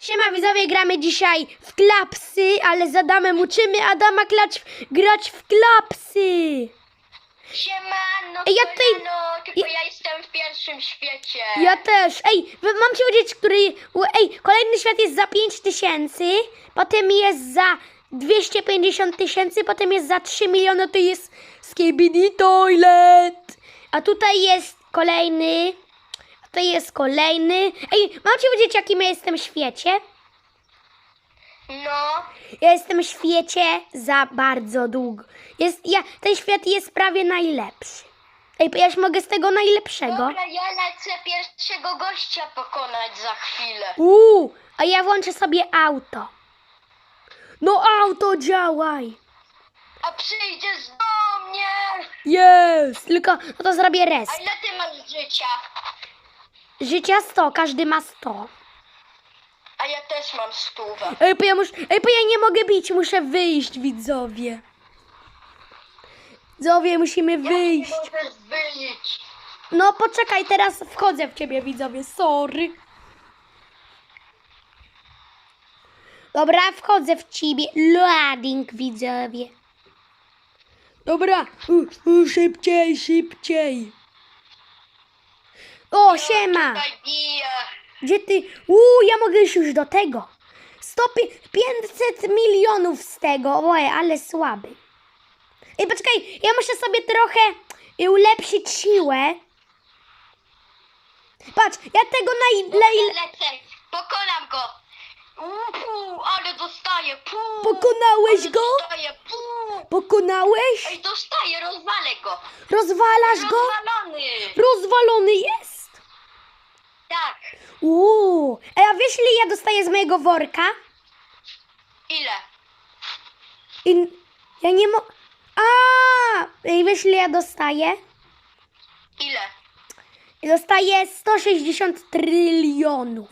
Siema widzowie, gramy dzisiaj w klapsy, ale z Adamem uczymy Adama klacz, grać w klapsy. Siemano, Ej, ja tutaj- kolano, tylko ja- ja jestem w pierwszym świecie. Ja też. Ej, mam ci powiedzieć, który... Ej, kolejny świat jest za 5 tysięcy, potem jest za 250 tysięcy, potem jest za 3 miliony, to jest Skibidi Toilet. A tutaj jest kolejny... To jest kolejny... Ej, mam ci powiedzieć, jakim ja jestem w świecie? No, Ja jestem w świecie za bardzo długo. Jest, ja, ten świat jest prawie najlepszy. Ej, ja już mogę z tego najlepszego. dobra, ja lecę pierwszego gościa pokonać za chwilę. Uuu, a ja włączę sobie auto. No auto działaj. A przyjdziesz do mnie! Jest. Tylko, no to zrobię res. A ile ty masz życia? Życia 100, każdy ma 100. A ja też mam stówę. Ej, bo ja, mus, ej, bo ja nie mogę bić, muszę wyjść, widzowie. Widzowie, musimy Jak wyjść. nie możesz wyjść? No poczekaj, teraz wchodzę w ciebie, widzowie, sorry. Dobra, wchodzę w ciebie. Loading, widzowie. Dobra, u, u, szybciej, szybciej. O, siema. Tutaj. Gdzie ty? Uuu, ja mogę iść już do tego. 100, pi- 500 milionów z tego. Oj, ale słaby. Ej, poczekaj, ja muszę sobie trochę y, ulepszyć siłę. Patrz, ja tego naj... naj Lecę, pokonam go. Uuu, ale dostaję. Pokonałeś ale go? Dostaję. Pokonałeś? Ej, dostaję, rozwalę go. Rozwalasz go? Rozwalony. Rozwalony jest. Uuu, Ej, a wiesz ile ja dostaję z mojego worka? Ile? I ja nie mo... A, Ej, wiesz ile ja dostaję? Ile? Dostaję 160 trylionów.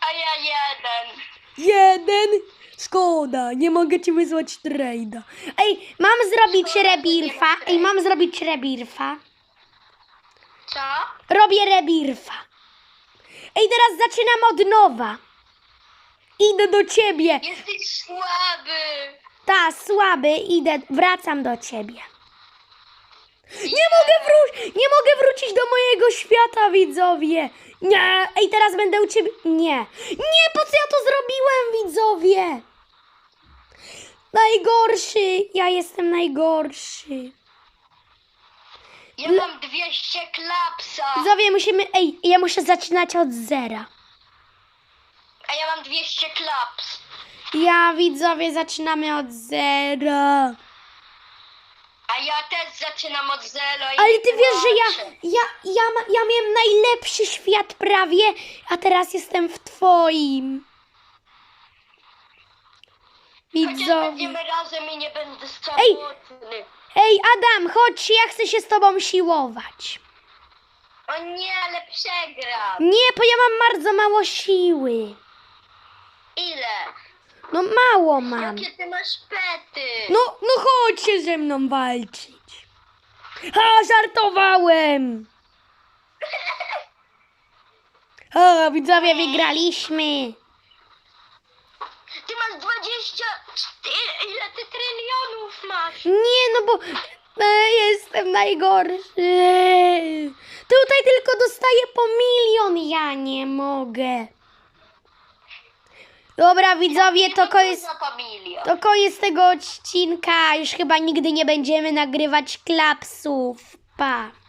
A ja jeden. Jeden? Szkoda, nie mogę ci wysłać trade'a. Ej, mam zrobić Szkoda, rebirfa. Ej, mam zrobić rebirfa. Co? Robię rebirfa. Ej, teraz zaczynam od nowa. Idę do ciebie. Jesteś słaby. Ta, słaby, idę, wracam do ciebie. Nie mogę wrócić, nie mogę wrócić do mojego świata, widzowie. Nie, ej, teraz będę u ciebie. Nie, nie, po co ja to zrobiłem, widzowie? Najgorszy, ja jestem najgorszy. Ja mam 200 klapsa. Widzowie, musimy, ej, ja muszę zaczynać od zera. A ja mam 200 klaps. Ja, widzowie, zaczynamy od zera. A ja też zaczynam od zera. i Ale ty wiesz, że ja, ja, ja, ma, ja miałem najlepszy świat prawie, a teraz jestem w twoim. Chociaż Widzowie. będziemy razem i nie będę samotny. Ej, Adam, chodź, ja chcę się z tobą siłować. O nie, ale przegram. Nie, bo ja mam bardzo mało siły. Ile? No mało mam. Jakie ty masz pety? No, no chodź się ze mną walczyć. Ha, żartowałem. O, widzowie, wygraliśmy. Masz 20... Ty, ile ty trylionów masz? Nie, no bo e, jestem najgorszy. Tutaj tylko dostaję po milion, ja nie mogę. Dobra, widzowie, to koniec, to koniec tego odcinka. Już chyba nigdy nie będziemy nagrywać klapsów. Pa.